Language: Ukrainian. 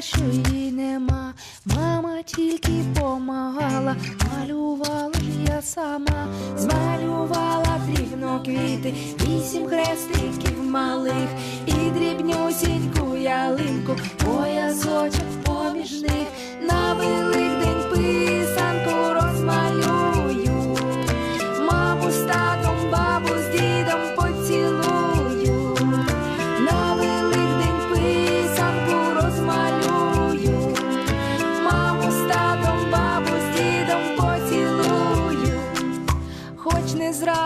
що її нема. Мама тільки помагала, малювала ж я сама, змалювала дрібно квіти, вісім хрестиків малих, і дрібнюсіньку ялинку, поясочок поміж них. На навели.